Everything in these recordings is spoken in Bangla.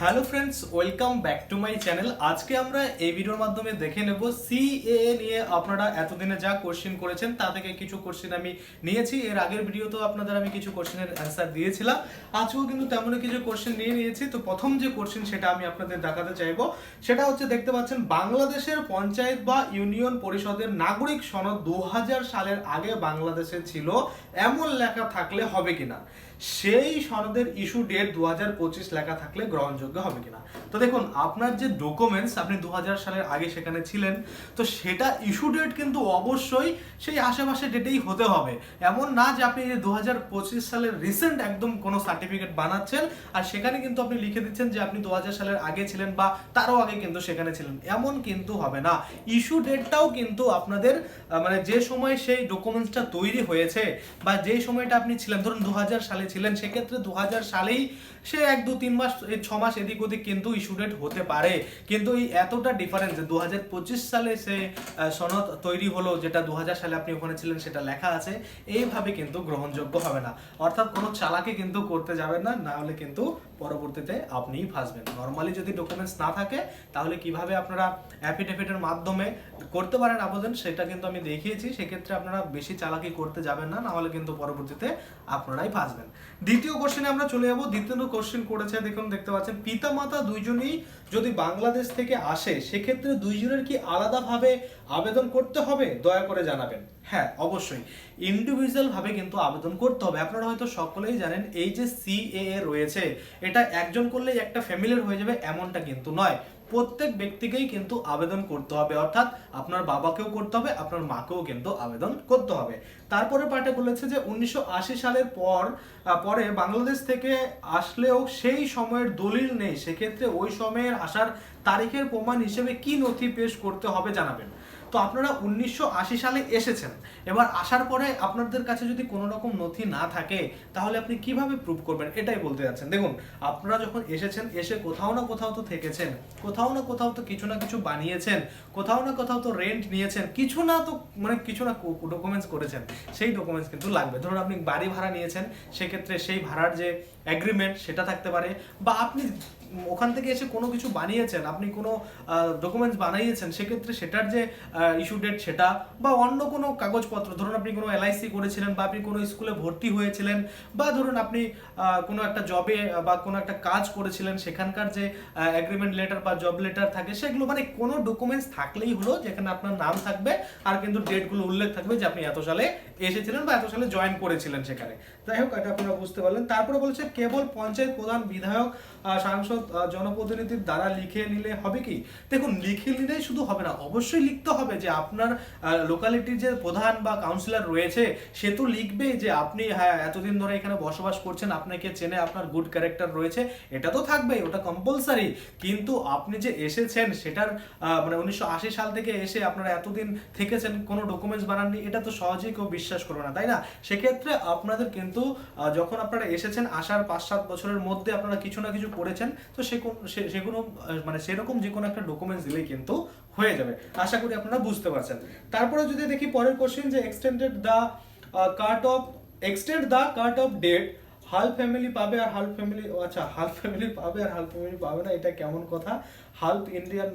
Hello friends welcome back to my channel আজকে আমরা এই ভিডিওর মাধ্যমে দেখে নেব সিএএ নিয়ে আপনারা এতদিনে যা কোশ্চেন করেছেন, তা থেকে কিছু কোশ্চেন আমি নিয়েছি। এর আগের ভিডিওতেও আপনাদের আমি কিছু কোশ্চেনের অ্যান্সার দিয়েছিলাম। আজকেও কিন্তু তেমনই কিছু কোশ্চেন নিয়ে নিয়েছি। তো প্রথম যে কোশ্চেন সেটা আমি আপনাদের দেখাতে চাইব, সেটা হচ্ছে দেখতে পাচ্ছেন, বাংলাদেশের পঞ্চায়েত বা ইউনিয়ন পরিষদের নাগরিক সনদ দু হাজার সালের আগে বাংলাদেশে ছিল। এমন লেখা থাকলে হবে কিনা? সেই সনদের ইস্যু ডেট দু হাজার পঁচিশ লেখা থাকলে গ্রহণযোগ্য হবে কিনা? তো দেখুন, আপনার যে ডকুমেন্টস আপনি দু সালের আগে সেখানে ছিলেন, তো সেটা ইস্যু ডেট কিন্তু অবশ্যই সেই আশেপাশে ডেটেই হতে হবে। এমন না যে আপনি যে দু সালের রিসেন্ট একদম কোনো সার্টিফিকেট বানাচ্ছেন, আর সেখানে কিন্তু আপনি লিখে দিচ্ছেন যে আপনি দু হাজার সালের আগে ছিলেন বা তারও আগে কিন্তু সেখানে ছিলেন। এমন কিন্তু হবে না। ইস্যু ডেটটাও কিন্তু আপনাদের মানে যে সময় সেই ডকুমেন্টসটা তৈরি হয়েছে বা যে সময়টা আপনি ছিলেন, ধরুন দু হাজার সালে ছিলেন সেক্ষেত্রে দু সালেই সে এক দু তিন মাস ছ মাস এদিক ওদিক কিন্তু ডেট হতে পারে। কিন্তু এই এতটা ডিফারেন্স দু হাজার পঁচিশ সালে সে সনদ তৈরি হলো, যেটা দু হাজার সালে আপনি ওখানে ছিলেন, সেটা লেখা আছে, এইভাবে কিন্তু গ্রহণযোগ্য হবে না। অর্থাৎ কোনো চালাকে কিন্তু করতে যাবেন না না হলে কিন্তু পরবর্তীতে আপনিই ফাঁসবেন। নর্মালি যদি ডকুমেন্টস না থাকে, তাহলে কীভাবে আপনারা অ্যাফিডেভিটের মাধ্যমে করতে পারেন আবেদন, সেটা কিন্তু আমি দেখিয়েছি। সেক্ষেত্রে আপনারা বেশি চালাকি করতে যাবেন না, নাহলে কিন্তু পরবর্তীতে আপনারাই ফাঁসবেন। দ্বিতীয় কোশ্চেনে আমরা চলে যাব। দ্বিতীয় কোশ্চেন করেছে, দেখুন, দেখতে পাচ্ছেন পিতা মাতা দুইজনেই যদি বাংলাদেশ থেকে আসে, সেক্ষেত্রে দুইজনের কি আলাদাভাবে আবেদন করতে হবে? দয়া করে জানাবেন। হ্যাঁ অবশ্যই। ইন্ডিভিজুয়াল ভাবে কিন্তু আবেদন করতে হবে। আপনারা হয়তো সকলেই জানেন, এই যে সিএএ রয়েছে, এটা একজন করলেই একটা ফ্যামিলির হয়ে যাবে, এমনটা কিন্তু নয়। প্রত্যেক ব্যক্তিকেই কিন্তু আবেদন করতে হবে। অর্থাৎ আপনার বাবাকেও করতে হবে, আপনার মাকেও কিন্তু আবেদন করতে হবে। তারপরে পাটে বলেছে যে, উনিশশো আশি সালের পর পরে বাংলাদেশ থেকে আসলেও সেই সময়ের দলিল নেই। সেক্ষেত্রে ওই সময়ের আসার তারিখের প্রমাণ হিসেবে কি নথি পেশ করতে হবে জানাবেন। তো আপনারা উনিশশো আশি সালে এসেছেন। এবার আসার পরে আপনাদের কাছে যদি কোনো রকম নথি না থাকে, তাহলে আপনি কীভাবে প্রুভ করবেন? এটাই বলতে যাচ্ছেন। দেখুন, আপনারা যখন এসেছেন, এসে কোথাও না কোথাও তো থেকেছেন, কোথাও না কোথাও তো কিছু না কিছু বানিয়েছেন, কোথাও না কোথাও তো রেন্ট নিয়েছেন, কিছু না তো মানে কিছু না ডকুমেন্টস করেছেন, সেই ডকুমেন্টস কিন্তু লাগবে। ধরুন আপনি বাড়ি ভাড়া নিয়েছেন, সেক্ষেত্রে সেই ভাড়ার যে অ্যাগ্রিমেন্ট সেটা থাকতে পারে, বা আপনি ওখান থেকে এসে কোনো কিছু বানিয়েছেন, আপনি কোনো ডকুমেন্টস বানিয়েছেন, সেক্ষেত্রে সেটার যে ইস্যু ডেট সেটা বা অন্য কোনো কাগজপত্র, ধরুন আপনি কোনো এলআইসি করেছিলেন বা আপনি কোনো স্কুলে ভর্তি হয়েছিলেন বা ধরুন আপনি কোনো একটা জবে বা কোনো একটা কাজ করেছিলেন, সেখানকার যে অ্যাগ্রিমেন্ট লেটার বা জব লেটার থাকে, সেগুলো মানে কোনো ডকুমেন্টস থাকলেই হলো যেখানে আপনার নাম থাকবে আর কিন্তু ডেটগুলো উল্লেখ থাকবে যে আপনি এত সালে এসেছিলেন বা এত সালে জয়েন করেছিলেন সেখানে। যাই হোক, এটা আপনারা বুঝতে পারলেন। তারপরে বলছে, কেবল পঞ্চায়েত প্রধান বিধায়ক সাংসদ জনপ্রতিনিধির দ্বারা লিখে নিলে হবে কি? দেখুন, লিখে নিলেই শুধু হবে না, অবশ্যই লিখতে হবে যে আপনার লোকালিটির যে প্রধান বা কাউন্সিলর রয়েছে, সে তো লিখবে যে আপনি হ্যাঁ এতদিন ধরে এখানে বসবাস করছেন, আপনাকে চেনে আপনার গুড ক্যারেক্টার রয়েছে, এটা তো থাকবেই, ওটা কম্পালসারি কিন্তু আপনি যে এসেছেন, সেটার মানে উনিশশো আশি সাল থেকে এসে আপনারা এতদিন থেকেছেন, কোনো ডকুমেন্টস বানাননি, এটা তো সহজেই কেউ বিশ্বাস করবে না, তাই না? সেক্ষেত্রে আপনাদের কিন্তু যখন আপনারা এসেছেন, আসার পাঁচ সাত বছরের মধ্যে আপনারা কিছু না কিছু করেছেন, তো সেগুলো মানে সেরকম যে কোনো একটা ডকুমেন্টস দিলেই কিন্তু হয়ে যাবে। আশা করি আপনারা বুঝতে পারছেন। তারপরে যদি দেখি পরের কোশ্চেন যে extended the cut off extend the cut off date হাল ফ্যামিলি পাবে আর হাল ফ্যামিলি আচ্ছা হাল ফ্যামিলি পাবে আর হাল ফ্যামিলি পাবে না, এটা কেমন কথা? হাল্প ইন্ডিয়ান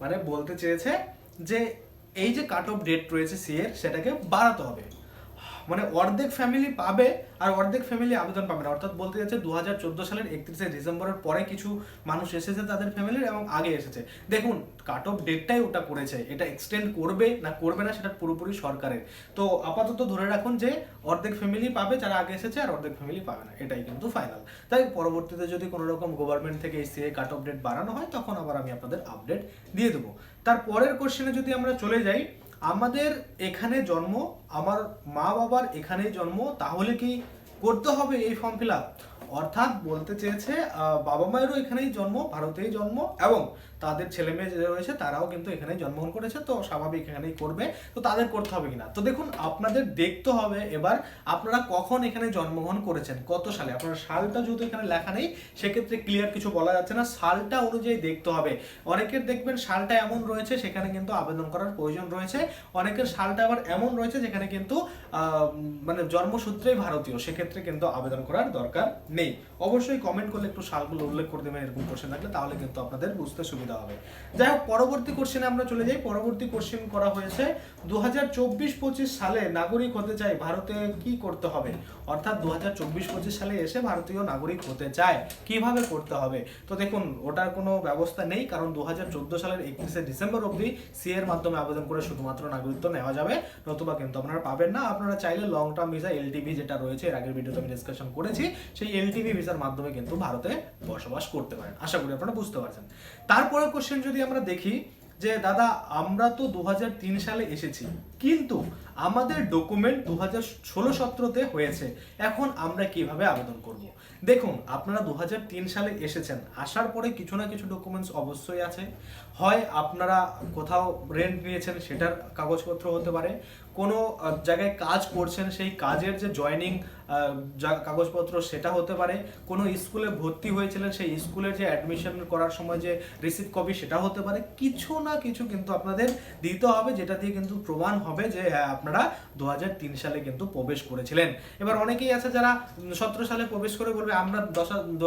মানে বলতে চেয়েছে যে, এই যে কাট অফ ডেট রয়েছে সি এর, সেটাকে বাড়াতে হবে। মানে অর্ধেক ফ্যামিলি পাবে আর অর্ধেক ফ্যামিলি আবেদন পাবে না। অর্থাৎ বলতে যাচ্ছে দু হাজার চোদ্দ সালের একত্রিশে ডিসেম্বরের পরে কিছু মানুষ এসেছে তাদের ফ্যামিলির এবং আগে এসেছে। দেখুন কাট অফ ডেটটাই ওটা করেছে। এটা এক্সটেন্ড করবে না করবে না সেটা পুরোপুরি সরকারের। তো আপাতত ধরে রাখুন যে অর্ধেক ফ্যামিলি পাবে, যারা আগে এসেছে আর অর্ধেক ফ্যামিলি পাবে না। এটাই কিন্তু ফাইনাল তাই পরবর্তীতে যদি কোনো রকম গভর্নমেন্ট থেকে এই সিএ কাট অফ ডেট বাড়ানো হয়, তখন আবার আমি আপনাদের আপডেট দিয়ে দেবো। তার পরের কোশ্চেনে যদি আমরা চলে যাই আমাদের এখানে জন্ম, আমার মা বাবার এখানেই জন্ম, তাহলে কি করতে হবে এই ফর্ম ফিল অর্থাৎ বলতে চেয়েছে বাবা মায়েরও এখানেই জন্ম, ভারতেই জন্ম, এবং তাদের ছেলে মেয়ে রয়েছে, তারাও কিন্তু এখানে জন্মগ্রহণ করেছে, তো স্বাভাবিক এখানেই করবে। তো তাদের করতে হবে কিনা? তো দেখুন, আপনাদের দেখতে হবে এবার আপনারা কখন এখানে জন্মগ্রহণ করেছেন, কত সালে? আপনার সালটা যেহেতু এখানে লেখা নেই, সেক্ষেত্রে ক্লিয়ার কিছু বলা যাচ্ছে না। সালটা অনুযায়ী দেখতে হবে। অনেকের দেখবেন সালটা এমন রয়েছে, সেখানে কিন্তু আবেদন করার প্রয়োজন রয়েছে। অনেকের সালটা আবার এমন রয়েছে, যেখানে কিন্তু মানে জন্মসূত্রেই ভারতীয়, সেক্ষেত্রে কিন্তু আবেদন করার দরকার নেই। অবশ্যই কমেন্ট করলে একটু সালগুলো উল্লেখ করে দেবেন, এরকম কোশ্চেন থাকলে, তাহলে কিন্তু আপনাদের বুঝতে সুবিধা হবে। যাই হোক, পরবর্তী কোশ্চেনে আমরা চলে যাই। পরবর্তী কোশ্চেন করা হয়েছে দু হাজার সালে নাগরিক হতে চাই ভারতে কি করতে হবে? অর্থাৎ দু হাজার সালে এসে ভারতীয় নাগরিক হতে চায়, কীভাবে করতে হবে? তো দেখুন, ওটার কোনো ব্যবস্থা নেই, কারণ দু হাজার চোদ্দ সালের একত্রিশে ডিসেম্বর অবধি সি এর মাধ্যমে আবেদন করে শুধুমাত্র নাগরিকত্ব নেওয়া যাবে। নতুবা কিন্তু আপনারা পাবেন না। আপনারা চাইলে লং টার্ম ভিসা এলটিভি যেটা রয়েছে, এর আগের ভিডিওতে আমি ডিসকাশন করেছি, সেই এলটিভি ভিসার মাধ্যমে কিন্তু ভারতে বসবাস করতে পারেন। আশা করি আপনারা বুঝতে পারছেন। তারপরে কোশ্চেন যদি আমরা দেখি যে দাদা আমরা তো দু হাজার তিন সালে এসেছি। কিন্তু আমাদের ডকুমেন্ট দু হাজার ষোলো সতেরোতে হয়েছে। এখন আমরা কীভাবে আবেদন করব? দেখুন, আপনারা দু হাজার তিন সালে এসেছেন, আসার পরে কিছু না কিছু ডকুমেন্টস অবশ্যই আছে। হয় আপনারা কোথাও রেন্ট নিয়েছেন, সেটার কাগজপত্র হতে পারে। কোনো জায়গায় কাজ করছেন, সেই কাজের যে জয়নিং কাগজপত্র, সেটা হতে পারে। কোনো স্কুলে ভর্তি হয়েছিলেন, সেই স্কুলের যে অ্যাডমিশন করার সময় যে রিসিভ কপি সেটা হতে পারে। কিছু না কিছু কিন্তু আপনাদের দিতে হবে, যেটা দিয়ে কিন্তু প্রমাণ হবে। যে হ্যাঁ আপনারা দু হাজার তিন সালে কিন্তু প্রবেশ করেছিলেন। এবার অনেকেই আছে যারা সতেরো সালে প্রবেশ করে বলবে, আমরা দশ দু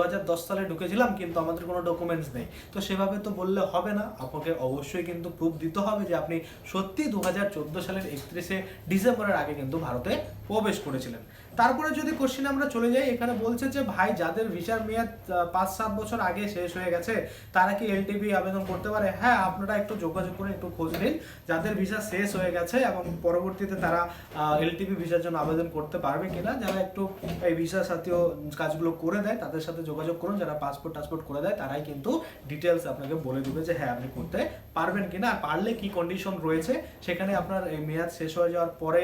সালে ঢুকেছিলাম, কিন্তু আমাদের কোনো ডকুমেন্টস নেই। তো সেভাবে তো বললে হবে না। আপনাকে অবশ্যই কিন্তু প্রুফ দিতে হবে যে, আপনি সত্যি দু হাজার চোদ্দ সালের একত্রিশে ডিসেম্বরের আগে কিন্তু ভারতে প্রবেশ করেছিলেন। তারপরে যদি কোশ্চেন আমরা চলে যাই, এখানে বলছে যে, ভাই, যাদের ভিসার মেয়াদ পাঁচ, সাত বছর আগে শেষ হয়ে গেছে, তারা কি এলটিভি আবেদন করতে পারে? হ্যাঁ আপনারা একটু যোগাযোগ করে একটু খোঁজ নিন, যাদের ভিসা শেষ হয়ে গেছে এবং পরবর্তীতে তারা এলটিভি ভিসার জন্য আবেদন করতে পারবে কিনা, যারা একটু এই ভিসা জাতীয় কাজগুলো করে দেয়, তাদের সাথে যোগাযোগ করুন, যারা পাসপোর্ট টাসপোর্ট করে দেয়, তারাই কিন্তু ডিটেলস আপনাকে বলে দেবে যে হ্যাঁ আপনি করতে পারবেন কিনা, আর পারলে কি কন্ডিশন রয়েছে? সেখানে আপনার এই মেয়াদ শেষ হয়ে যাওয়ার পরে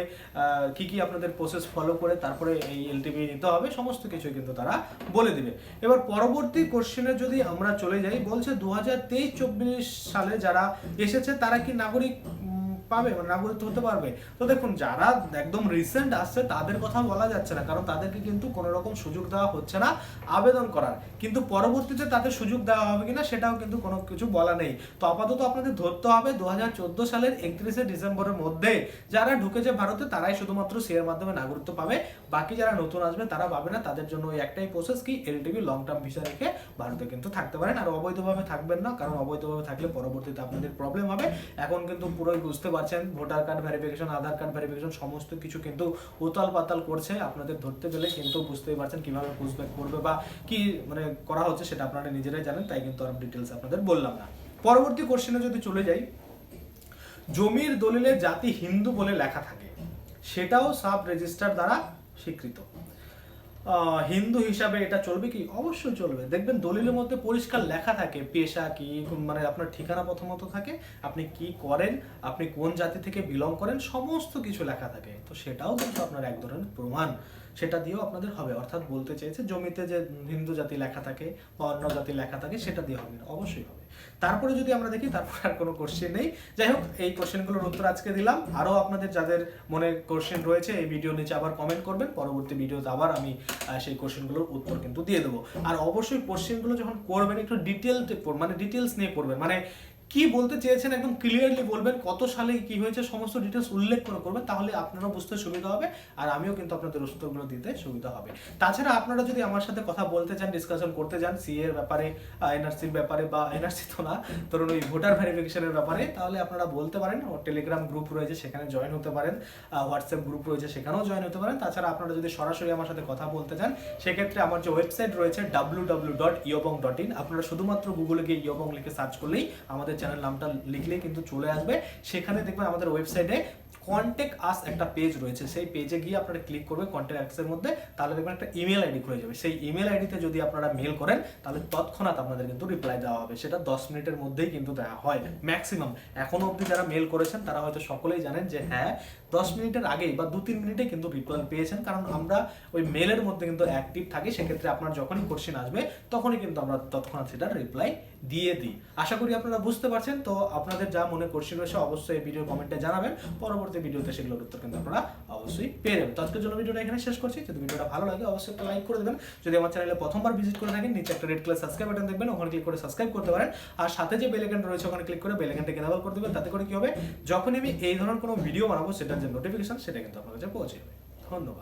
কি কি আপনাদের প্রসেস ফলো করে, তারপরে এই এলটিপি নিতে হবে, সমস্ত কিছু কিন্তু তারা বলে দিবে। এবার পরবর্তী কোশ্চেনে যদি আমরা চলে যাই, বলছে দু হাজার তেইশ চব্বিশ সালে যারা এসেছে, তারা কি নাগরিক পাবে মানে নাগরিকত্ব হতে পারবে। তো দেখুন, যারা একদম রিসেন্ট আসছে, তাদের কথা বলা যাচ্ছে না, কারণ তাদেরকে কিন্তু কোনো রকম সুযোগ দেওয়া হচ্ছে না আবেদন করার। কিন্তু পরবর্তীতে তাদের সুযোগ দেওয়া হবে কিনা, সেটাও কিন্তু কোনো কিছু বলা নেই। তো আপাতত আপনাদের ধরতে হবে, দুহাজার চোদ্দ সালের একত্রিশে ডিসেম্বরের মধ্যে যারা ঢুকেছে ভারতে, তারাই শুধুমাত্র সিএর মাধ্যমে নাগরিকত্ব পাবে। বাকি যারা নতুন আসবে, তারা পাবে না। তাদের জন্য ওই একটাই প্রসেস কি? L LTV long term visa রেখে ভারতে কিন্তু থাকতে পারেন। আর অবৈধভাবে থাকবেন না, কারণ অবৈধভাবে থাকলে পরবর্তীতে আপনাদের প্রবলেম হবে। এখন কিন্তু পুরোই বুঝতে পারছেন voter card verification Aadhaar card verification সমস্ত কিছু কিন্তু উতাল পাতাল করছে। আপনাদের ধরতে গেলে কিন্তু বুঝতেই পারছেন কীভাবে পুষব্যাক করবে বা কি মানে করা হচ্ছে সেটা আপনারা নিজেরাই জানেন, তাই কিন্তু আর ডিটেলস আপনাদের বললাম না। পরবর্তী কোশ্চেনে যদি চলে যাই, জমির দলিলে জাতি হিন্দু বলে লেখা থাকে। সেটাও সাব রেজিস্টার দ্বারা স্বীকৃত। হিন্দু হিসাবে এটা চলবে কি? অবশ্যই চলবে। দেখবেন দলিলের মধ্যে পরিষ্কার লেখা থাকে, পেশা কি মানে আপনার ঠিকানা প্রথমত থাকে, আপনি কি করেন, আপনি কোন জাতি থেকে বিলং করেন, সমস্ত কিছু লেখা থাকে। তো সেটাও কিন্তু আপনার এক ধরনের প্রমাণ। সেটা দিয়েও আপনাদের হবে। অর্থাৎ বলতে চেয়েছে জমিতে যে হিন্দু জাতি লেখা থাকে বা অন্য জাতি লেখা থাকে, সেটা দিয়ে হবে অবশ্যই হবে। তারপরে যদি আমরা দেখি, তারপরে আর কোনো কোশ্চেন নেই। যাই হোক, এই কোশ্চেনগুলোর উত্তর আজকে দিলাম। আরও আপনাদের যাদের মনে কোশ্চেন রয়েছে, এই ভিডিও নিচে আবার কমেন্ট করবেন। পরবর্তী ভিডিওতে আবার আমি সেই কোশ্চেনগুলোর উত্তর কিন্তু দিয়ে দেবো। আর অবশ্যই কোশ্চেনগুলো যখন করবেন, একটু ডিটেল মানে ডিটেলস নিয়ে করবেন। মানে কি বলতে চেয়েছেন একদম ক্লিয়ারলি বলবেন, কত সালে কি হয়েছে, সমস্ত ডিটেলস উল্লেখ করে করবেন, তাহলে আপনারাও বুঝতে সুবিধা হবে, আর আমিও কিন্তু আপনাদের উত্তরগুলো দিতে সুবিধা হবে। তাছাড়া আপনারা যদি আমার সাথে কথা বলতে চান ডিসকাশন করতে চান সি এর ব্যাপারে এনআরসির ব্যাপারে বা এনআরসি তো না, ধরুন ওই ভোটার ভেরিফিকেশনের ব্যাপারে, তাহলে আপনারা বলতে পারেন টেলিগ্রাম গ্রুপ রয়েছে, সেখানে জয়েন হতে পারেন হোয়াটসঅ্যাপ গ্রুপ রয়েছে, সেখানেও জয়েন হতে পারেন। তাছাড়া আপনারা যদি সরাসরি আমার সাথে কথা বলতে চান, সেক্ষেত্রে আমার যে ওয়েবসাইট রয়েছে ডাব্লিউ ডাব্লিউ ডট ইয়বং ডট ইন আপনারা শুধুমাত্র গুগলে গিয়ে ইয়বং লিখে সার্চ করলেই আমাদের চ্যানেল নামটা লিখলে কিন্তু চলে আসবে। সেখানে দেখবেন আমাদের ওয়েবসাইটে কন্ট্যাক্ট আস একটা পেজ রয়েছে। সেই পেজে গিয়ে আপনারা ক্লিক করবে কন্ট্যাক্ট অ্যাক্সের মধ্যে, তাহলে দেখবেন একটা ইমেল আইডি খুলে যাবে। সেই ইমেল আইডিতে যদি আপনারা মেল করেন, তাহলে তৎক্ষণাৎ আপনাদের কিন্তু রিপ্লাই দেওয়া হবে। সেটা দশ মিনিটের মধ্যেই কিন্তু দেওয়া হয় ম্যাক্সিমাম এখনও অবধি যারা মেল করেছেন, তারা হয়তো সকলেই জানেন যে হ্যাঁ দশ মিনিটের আগেই বা দু তিন মিনিটে কিন্তু রিপ্লাই পেয়েছেন। কারণ আমরা ওই মেলের মধ্যে কিন্তু অ্যাক্টিভ থাকি, সেক্ষেত্রে আপনার যখনই কোশ্চেন আসবে, তখনই কিন্তু আমরা তৎক্ষণাৎ সেটার রিপ্লাই দিয়ে দিই। আশা করি আপনারা বুঝতে পারছেন, তো আপনাদের যা মনে কোশ্চেন রয়েছে অবশ্যই এই ভিডিও কমেন্টে জানাবেন। পরবর্তী ভিডিওতে সেগুলোর উত্তর কিন্তু আপনারা অবশ্যই পেয়ে যাবেন। তো আজকের জন্য ভিডিওটা এখানে শেষ করছি। যদি ভিডিওটা ভালো লাগে, অবশ্যই একটা লাইক করে দেবেন। যদি আমার চ্যানেলে প্রথমবার ভিজিট করে থাকেন, নিচে একটা রেড কালার সাবস্ক্রাইব বাটন দেখবেন, ওখানে ক্লিক করে সাবস্ক্রাইব করতে পারেন। আর সাথে যে বেল আইকন রয়েছে, ওখানে ক্লিক করে বেল আইকনটাকে এনেবল করে দেবেন। তাতে করে কি হবে? যখন আমি এই ধরনের কোনো ভিডিও বানাবো, সেটার যে নোটিফিকেশন সেটা কিন্তু আপনার কাছে পৌঁছে যাবে। ধন্যবাদ।